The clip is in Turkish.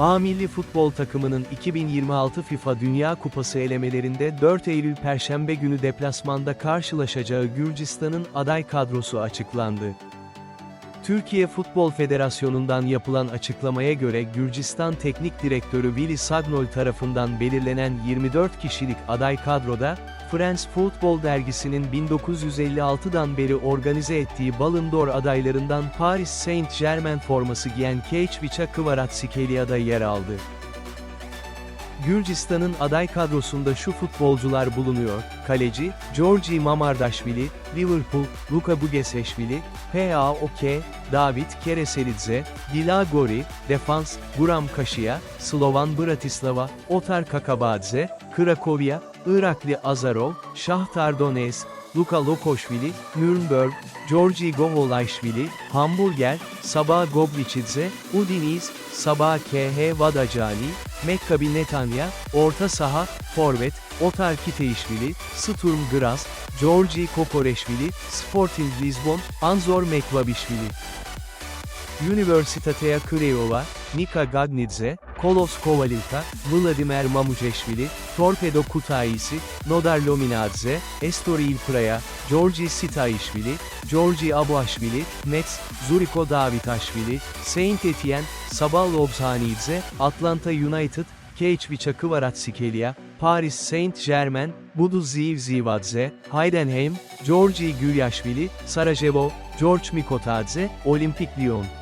A milli futbol takımının 2026 FIFA Dünya Kupası elemelerinde 4 Eylül Perşembe günü deplasmanda karşılaşacağı Gürcistan'ın aday kadrosu açıklandı. Türkiye Futbol Federasyonu'ndan yapılan açıklamaya göre Gürcistan Teknik Direktörü Vili Sagnol tarafından belirlenen 24 kişilik aday kadroda, France Football dergisinin 1956'dan beri organize ettiği Ballon d'Or adaylarından Paris Saint-Germain forması giyen Keiçviça Kvaratskhelia da yer aldı. Gürcistan'ın aday kadrosunda şu futbolcular bulunuyor, kaleci, Georgi Mamardashvili, Liverpool, Luka Bugeseşvili, PAOK, David Kereselidze, Dila Gori, Defans, Guram Kaşia, Slovan Bratislava, Otar Kakabadze, Krakovya, Irakli Azarov, Şahtar Donetsk, Luka Lokoşvili, Nürnberg, Georgi Goholayşvili, Hamburger, Sabah Gobliçidze, Udiniz, Sabah KH Vadacali, Mekkabi Netanya, Orta Saha, Forvet, Otar Kiteyişvili, Sturm Graz, Georgi Kokoreşvili, Sporting Lisbon, Anzor Mekvabişvili. Universitatea Craiova, Nika Gagnidze, Kolos Kovalilka, Vladimir Mamujeşvili, Torpedo Kutaisi, Nodar Lominadze, Estoril Praya, Georgi Sitaishvili, Georgi Abuashvili, Metz, Zuriko Davitaşvili, Saint Etienne, Sabah Lobzhanidze, Atlanta United, Keiçviça Kvaratskhelia, Paris Saint-Germain, Budu Ziv Zivadze, Heidenheim, Georgi Gülyaşvili, Sarajevo, George Mikotadze, Olimpik Lyon.